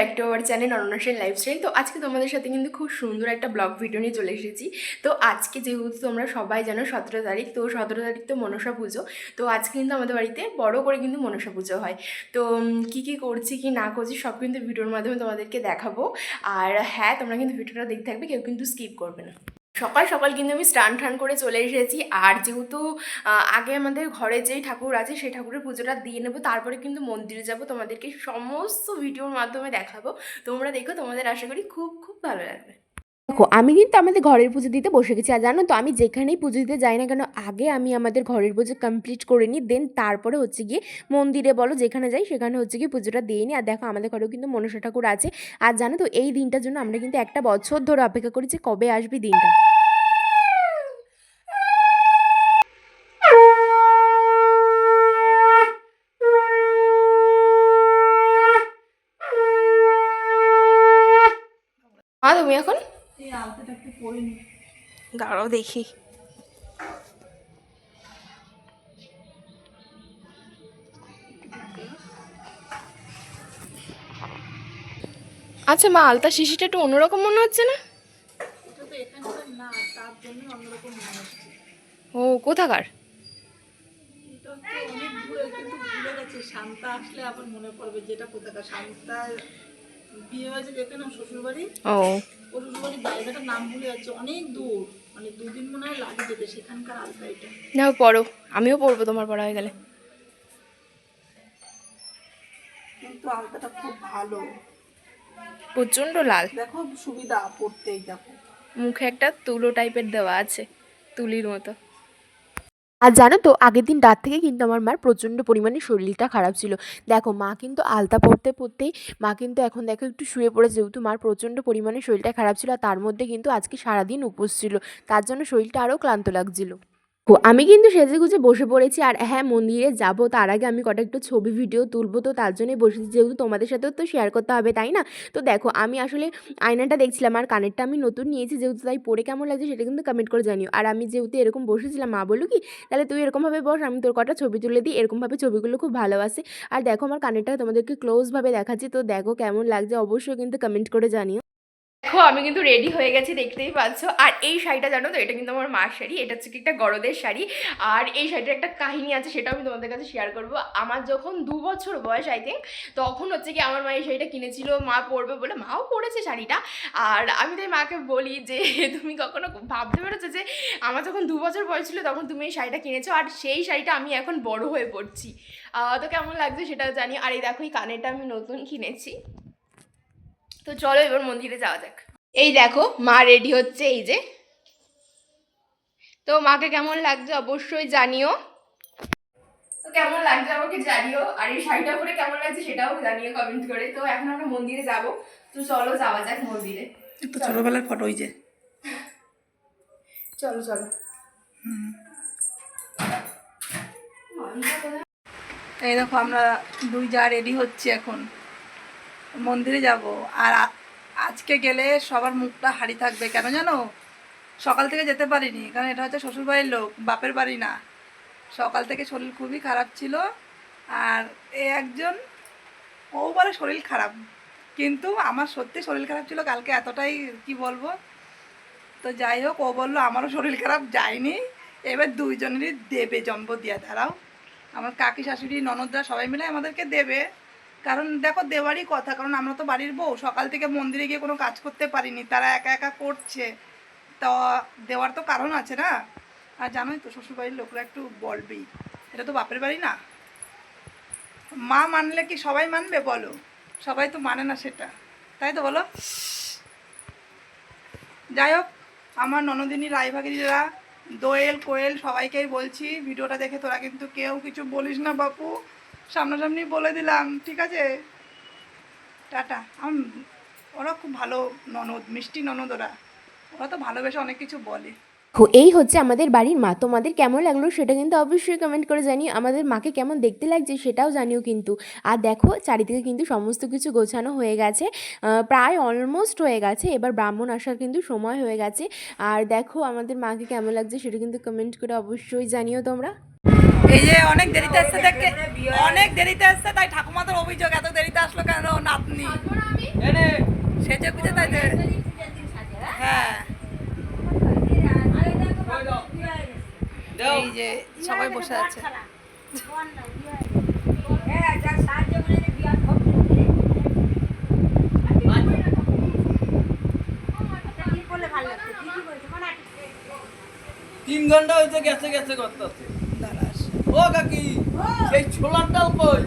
Back to our channel অননাসের lifestyle তো আজকে তোমাদের সাথে কিন্তু খুব সুন্দর একটা ব্লগ ভিডিও নিয়ে চলে এসেছি। তো আজকে যেহেতু তোমরা সবাই জানো সতেরো তারিখ, তো সতেরো তারিখ তো মনসা পুজো। তো আজকে কিন্তু আমাদের বাড়িতে বড় করে কিন্তু মনসা পুজো হয়। তো কী কি কি করছি, কি না করছি, সব কিন্তু ভিডিওর মাধ্যমে তোমাদেরকে দেখাবো। আর হ্যাঁ তোমরা কিন্তু ভিডিওটা দেখতে থাকবে, কেউ কিন্তু স্কিপ করবে না। সকাল সকাল কিন্তু আমি স্নান টান করে চলে এসেছি। আর যেহেতু আগে আমাদের ঘরে যেই ঠাকুর আছে সেই ঠাকুরের পুজোটা দিয়ে নেব। তারপরে কিন্তু মন্দিরে যাব, তোমাদেরকে সমস্ত ভিডিওর মাধ্যমে দেখাবো। তোমরা দেখো, তোমাদের আশা করি খুব খুব ভালো লাগবে। দেখো, আমি কিন্তু আমাদের ঘরের পুজো দিতে বসে গেছি। আর জানো তো, আমি যেখানেই পুজো দিতে যাই না কেন, আগে আমি আমাদের ঘরের পুজো কমপ্লিট করে নিই দেন তারপরে হচ্ছে গিয়ে মন্দিরে বলো, যেখানে যাই, সেখানে হচ্ছে গিয়ে পুজোটা দিয়ে নিই। আর দেখো, আমাদের ঘরেও কিন্তু মনসা ঠাকুর আছে। আর জানো তো, এই দিনটার জন্য আমরা কিন্তু একটা বছর ধরে অপেক্ষা করি যে কবে আসবে দিনটা। মা, তুমি এখন? এই আলতাটা একটু পরে নি দাঁড়াও দেখি। আচ্ছা মা আলতা শিশিটা একটু অন্যরকম মনে হচ্ছে না? এটা তো এখানকার না তার জন্য অন্যরকম মনে হচ্ছে। ও কোথাকার? শান্তা আসলে আবার মনে পড়বে যেটা কোথাকার। শান্তা বিয়ে হয়েছে যেখানে শ্বশুরবাড়ি। ও। ওর শ্বশুরবাড়ির জায়গাটার নাম ভুলে যাচ্ছে অনেক দূর। মানে দুদিন মনে হয় লাগে যেতে সেখানকার আলতা এটা পড়ো। আমিও পড়ব তোমার পড়া হয়ে গেলে। কিন্তু আলতাটা খুব ভালো। প্রচণ্ড লাল। দেখো সুবিধা পড়তেই দেখো। মুখে একটা তুলো টাইপের দেওয়া আছে তুলির মতো। আর জানো তো, আগের দিন রাত থেকে কিন্তু আমার মার প্রচণ্ড পরিমাণে শরীরটা খারাপ ছিল। দেখো, মা কিন্তু আলতা পড়তে পড়তেই মা কিন্তু এখন দেখো একটু শুয়ে পড়েছে যেহেতু মার প্রচণ্ড পরিমাণে শরীরটা খারাপ ছিল, আর তার মধ্যে কিন্তু আজকে সারাদিন উপোস ছিল। তার জন্য শরীরটা আরও ক্লান্ত লাগছিল। আমি কিন্তু সেজে গুজে বসে পড়েছি আর হ্যাঁ মন্দিরে যাব, তার আগে আমি কটা একটু ছবি, ভিডিও তুলবো, তো তার জন্যই বসেছি। যেহেতু তোমাদের সাথেও তো শেয়ার করতে হবে, তাই না? তো দেখো, আমি আসলে আয়নাটা দেখছিলাম আর কানেরটা আমি নতুন নিয়েছি, যেহেতু তাই পরে কেমন লাগছে সেটা কিন্তু কমেন্ট করে জানিও। আর আমি যেহেতু এরকম বসেছিলাম, মা বলল কি, তাহলে তুই এরকমভাবে বস, আমি তোর কটা ছবি তুলে দিই, এরকমভাবে ছবিগুলো খুব ভালো আসে। আর দেখো, আমার কানেরটা তোমাদেরকে ক্লোজভাবে দেখাচ্ছি, তো দেখো কেমন লাগছে, অবশ্যই কিন্তু কমেন্ট করে জানিও। দেখো, আমি কিন্তু রেডি হয়ে গেছি, দেখতেই পাচ্ছ। আর এই শাড়িটা জানো তো, এটা কিন্তু আমার মার শাড়ি, এটা হচ্ছে একটা গরদের শাড়ি। আর এই শাড়িটার একটা কাহিনী আছে, সেটাও আমি তোমাদের কাছে শেয়ার করব। আমার যখন দু বছর বয়স আই থিঙ্ক তখন হচ্ছে কি আমার মা এই শাড়িটা কিনেছিল। মা পরবে বলে মাও পরেছে শাড়িটা। আর আমি তাই মাকে বলি যে, তুমি কখনো ভাবতে পেরেছ যে, আমার যখন দু বছর বয়স ছিল, তখন তুমি এই শাড়িটা কিনেছো? আর সেই শাড়িটা আমি এখন বড় হয়ে পড়ছি। তো কেমন লাগছে সেটা জানি। আর এই দেখো, এই কানেরটা আমি নতুন কিনেছি। তো চলো এবার মন্দিরে যাওয়া যাক। এই দেখো মা রেডি হচ্ছে এই যে। তো মাকে কেমন লাগছে অবশ্যই জানিও। তো কেমন লাগছে আমাকে জানিও আর এই শাড়িটা পরে কেমন লাগছে সেটাও জানিও কমেন্ট করে। তো এখন আমরা মন্দিরে যাব। তো চলো যাওয়া যাক মন্দিরে। তো ছোটবেলার ফটো ওই যে। চলো চলো। এই দেখো আমরা দুই যা রেডি হচ্ছি এখন। মন্দিরে যাব। আর আজকে গেলে সবার মুখটা হারি থাকবে। কেন জানো? সকাল থেকে যেতে পারিনি। কারণ এটা হচ্ছে শ্বশুরবাড়ির লোক, বাপের বাড়ি না। সকাল থেকে শরীর খুবই খারাপ ছিল। আর এ একজন, ও বলে শরীর খারাপ। কিন্তু আমার সত্যি শরীর খারাপ ছিল কালকে এতটাই, কি বলব? তো যাই হোক, ও বলল আমারও শরীর খারাপ যায়নি এবার দুইজনেরই দেবে জন্ম দিয়া দাঁড়াও। আমার কাকি, শাশুড়ি, ননদরা সবাই মিলে আমাদেরকে দেবে। কারণ দেখো দেওয়ারই কথা, কারণ আমরা তো বাড়ির বউ, সকাল থেকে মন্দিরে গিয়ে কোনো কাজ করতে পারিনি, তারা একা একা করছে। তো দেওয়ার তো কারণ আছে না? আর জানোই তো শ্বশুরবাড়ির লোকরা একটু বলবেই, এটা তো বাপের বাড়ি না? মা মানলে কি সবাই মানবে বলো? সবাই তো মানে না সেটা, তাই তো বলো? যাই হোক, আমার ননদিনী, রায়ভাগিনীরা, দোয়েল, কোয়েল সবাইকেই বলছি, ভিডিওটা দেখে তোরা কিন্তু কেউ কিছু বলিস না বাপু। সামনাসামনি বলে দিলাম, ঠিক আছে? টাটা। আম, ওরা খুব ভালো ননদ, মিষ্টি ননদ ওরা। ওরা তো ভালোবেসে অনেক কিছু বলে। এই হচ্ছে আমাদের বাড়ির মা। তোমাদের কেমন লাগল সেটা কিন্তু অবশ্যই কমেন্ট করে জানিও। আমাদের মাকে কেমন দেখতে লাগছে সেটাও জানিও কিন্তু। আর দেখো, চারিদিকে কিন্তু সমস্ত কিছু গোছানো হয়ে গেছে। প্রায় অলমোস্ট হয়ে গেছে। এবার ব্রাহ্মণ আসার কিন্তু সময় হয়ে গেছে। আর দেখো, আমাদের মাকে কেমন লাগছে সেটা কিন্তু কমেন্ট করে অবশ্যই জানিও তোমরা। এই যে অনেক দেরিতে আসছে দেখে, অনেক দেরিতে আসছে, তাই ঠাকুমাদের অভিযোগ, এত দেরিতে আসলো কেন নাতনি? সেজে বুঝে তাই যে- হ্যাঁ। এই যে সবাই বসে আছে। তিন ঘণ্টা হয়েছে, গেছে গেছে, করতে হচ্ছে দাঁড়াস ও কাকি সেই ছোলার ডাল কই?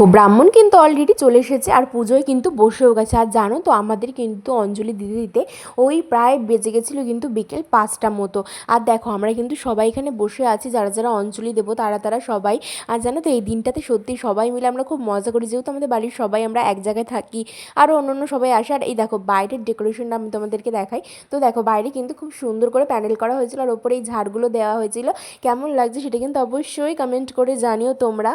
দেখো, ব্রাহ্মণ কিন্তু অলরেডি চলে এসেছে আর পুজোয় কিন্তু বসেও গেছে। আর জানো তো, আমাদের কিন্তু অঞ্জলি দিতে দিতে ওই প্রায় বেজে গেছিল কিন্তু বিকেল পাঁচটা মতো। আর দেখো, আমরা কিন্তু সবাই এখানে বসে আছি, যারা যারা অঞ্জলি দেবো তারা তারা সবাই। আর জানো তো, এই দিনটাতে সত্যি সবাই মিলে আমরা খুব মজা করি। যেহেতু আমাদের বাড়ির সবাই আমরা এক জায়গায় থাকি আরও অন্য অন্য সবাই আসে। আর এই দেখো, বাইরের ডেকোরেশনটা আমি তোমাদেরকে দেখাই। তো দেখো, বাইরে কিন্তু খুব সুন্দর করে প্যান্ডেল করা হয়েছিল আর ওপরে এই ঝাড়গুলো দেওয়া হয়েছিল। কেমন লাগছে সেটা কিন্তু অবশ্যই কমেন্ট করে জানিও তোমরা।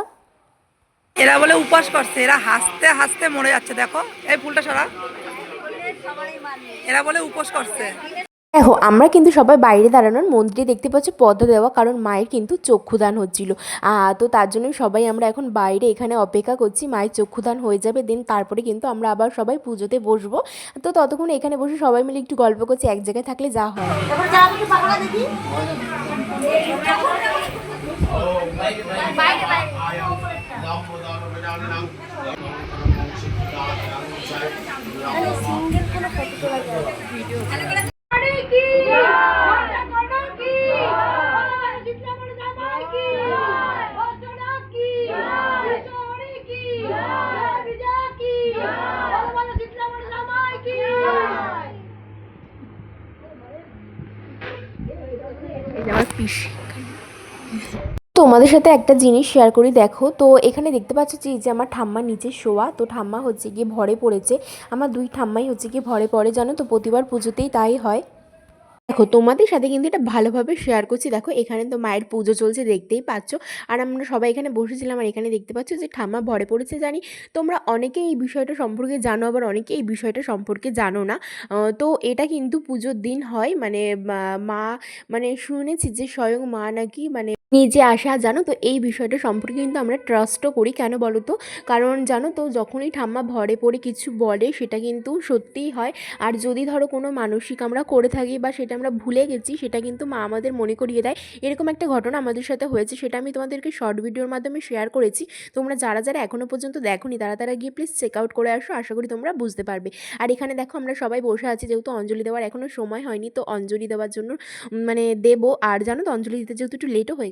এরা বলে উপাস করছে এরা হাসতে হাসতে মরে যাচ্ছে দেখো। এই ফুলটা সরা। এরা বলে উপোস করছে। দেখো আমরা কিন্তু সবাই বাইরে দাঁড়ানোর মন্দিরে দেখতে পাচ্ছি পদ্মা দেওয়া কারণ মায়ের কিন্তু চক্ষুদান হচ্ছিল। তো তার জন্য সবাই আমরা এখন বাইরে এখানে অপেক্ষা করছি মায়ের চক্ষুদান হয়ে যাবে দেন তারপরে কিন্তু আমরা আবার সবাই পুজোতে বসবো। তো ততক্ষণ এখানে বসে সবাই মিলে একটু গল্প করছি এক জায়গায় থাকলে যা হয়। তোমাদের সাথে একটা জিনিস শেয়ার করি, দেখো। তো এখানে দেখতে পাচ্ছ যে, এই যে আমার ঠাম্মা নিচে শোয়া, তো ঠাম্মা হচ্ছে গিয়ে ভরে পড়েছে। আমার দুই ঠাম্মাই হচ্ছে গিয়ে ভরে পড়ে, জানো তো? প্রতিবার পুজোতেই তাই হয়। দেখো, তোমাদের সাথে কিন্তু এটা ভালোভাবে শেয়ার করছি। দেখো, এখানে তো মায়ের পুজো চলছে, দেখতেই পাচ্ছ। আর আমরা সবাই এখানে বসেছিলাম আর এখানে দেখতে পাচ্ছ যে ঠাম্মা ভরে পড়েছে জানি। তোমরা অনেকে এই বিষয়টা সম্পর্কে জানো, আবার অনেকে এই বিষয়টা সম্পর্কে জানো না। তো এটা কিন্তু পুজোর দিন হয়। মানে মা- মানে শুনেছি যে স্বয়ং মা নাকি মানে নিজে আসা। জানো তো, এই বিষয়টা সম্পর্কে কিন্তু আমরা ট্রাস্টও করি। কেন বলো তো? কারণ জানো তো, যখনই ঠাম্মা ভরে পড়ে কিছু বলে, সেটা কিন্তু সত্যিই হয়। আর যদি ধরো কোনো মানসিক আমরা করে থাকি বা সেটা আমরা ভুলে গেছি, সেটা কিন্তু মা আমাদের মনে করিয়ে দেয়। এরকম একটা ঘটনা আমাদের সাথে হয়েছে, সেটা আমি তোমাদেরকে শর্ট ভিডিওর মাধ্যমে শেয়ার করেছি। তোমরা যারা যারা এখনও পর্যন্ত দেখোনি, তারা তারা গিয়ে প্লিজ চেক আউট করে আসো, আশা করি তোমরা বুঝতে পারবে। আর এখানে দেখো, আমরা সবাই বসে আছি, যেহেতু অঞ্জলি দেওয়ার এখনও সময় হয়নি, তো অঞ্জলি দেওয়ার জন্য মানে দেবো। আর জানো তো, অঞ্জলি দিতে যেহেতু একটু লেটও হয়ে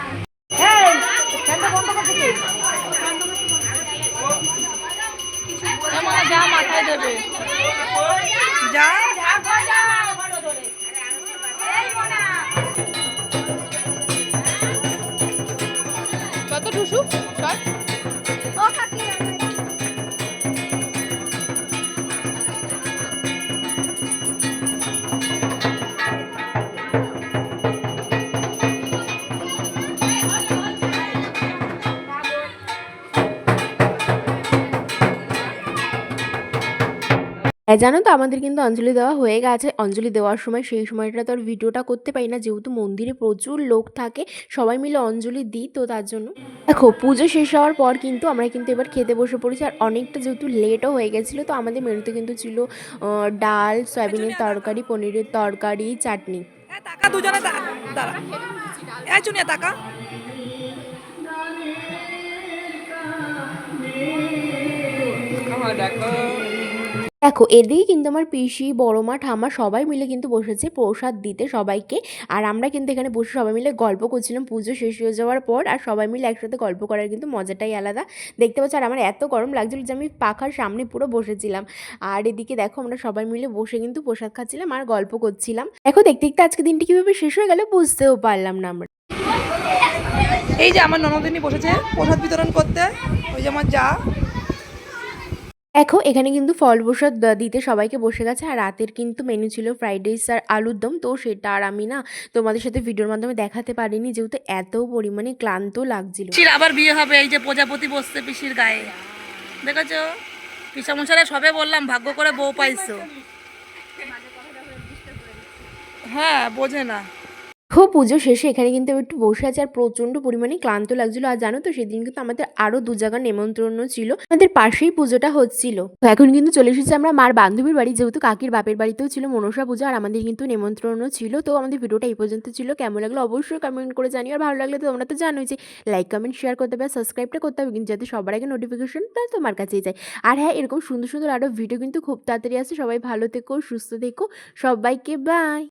মাথায় দেবে। যা। হ্যাঁ জানো তো আমাদের কিন্তু অঞ্জলি দেওয়া হয়ে গেছে। অঞ্জলি দেওয়ার সময় সেই সময়টা তো আর ভিডিওটা করতে পারি না। যেহেতু মন্দিরে প্রচুর লোক থাকে সবাই মিলে অঞ্জলি দিই তো তার জন্য। দেখো পুজো শেষ হওয়ার পর কিন্তু আমরা কিন্তু এবার খেতে বসে পড়েছি। আর অনেকটা যেহেতু লেটও হয়ে গেছিল তো আমাদের মেনুতে কিন্তু ছিল ডাল সয়াবিনের তরকারি পনিরের তরকারি চাটনি। হ্যাঁ দুজনে তা- দাঁড়া। এই চুনিয়া টাকা। দেখো, এদিকে কিন্তু আমার পিসি, বড় মা, ঠাম্মা সবাই মিলে কিন্তু বসেছে প্রসাদ দিতে সবাইকে। আর আমরা কিন্তু এখানে বসে সবাই মিলে গল্প করছিলাম। পুজো শেষ হয়ে যাওয়ার পর আর সবাই মিলে একসাথে গল্প করার কিন্তু মজাটাই আলাদা। দেখতে পাচ্ছ, আর আমার এত গরম লাগছিল যে আমি পাখার সামনে পুরো বসেছিলাম। আর এদিকে দেখো, আমরা সবাই মিলে বসে কিন্তু প্রসাদ খাচ্ছিলাম আর গল্প করছিলাম। দেখো, দেখতে দেখতে আজকে দিনটি কীভাবে শেষ হয়ে গেল বুঝতেও পারলাম না আমরা। এই যে আমার ননদিনী বসেছে প্রসাদ বিতরণ করতে। ওই যে আমার যা। দেখো এখানে কিন্তু ফল প্রসাদ দিতে সবাইকে বসে গেছে। আর রাতের কিন্তু মেনু ছিল ফ্রাইড রাইস আর আলুর দম। তো সেটা আর আমি না তোমাদের সাথে ভিডিওর মাধ্যমে দেখাতে পারিনি। যেহেতু এত পরিমাণে ক্লান্ত লাগছিল। আবার বিয়ে হবে। এই যে প্রজাপতি বসছে পিসির গায়ে। দেখেছ? পিসামশারা সবে বললাম, ভাগ্য করে বউ পাইছো। হ্যাঁ বোঝে না। খুব পুজো শেষে এখানে কিন্তু একটু বসে আছে আর প্রচণ্ড পরিমাণে ক্লান্ত লাগছিল। আর জানো তো, সেদিন কিন্তু আমাদের আরও দু জায়গার নেমন্ত্রণও ছিল। আমাদের পাশেই পুজোটা হচ্ছিল। এখন কিন্তু চলে এসেছি আমরা মার বান্ধবীর বাড়ি, যেহেতু কাকির বাপের বাড়িতেও ছিল মনসা পুজো আর আমাদের কিন্তু নেমন্ত্রণও ছিল। তো আমাদের ভিডিওটা এই পর্যন্ত ছিল। কেমন লাগল অবশ্যই কমেন্ট করে জানিও। আর ভালো লাগলে তো তোমরা তো জানোই যে লাইক কমেন্ট শেয়ার করতে হবে সাবস্ক্রাইবটা করতে হবে কিন্তু যাতে সবার আগে নোটিফিকেশনটা তোমার কাছেই যায়। আর হ্যাঁ এরকম সুন্দর সুন্দর আরও ভিডিও কিন্তু খুব তাড়াতাড়ি আসে সবাই ভালো থেকো, সুস্থ থেকো। সবাইকে বাই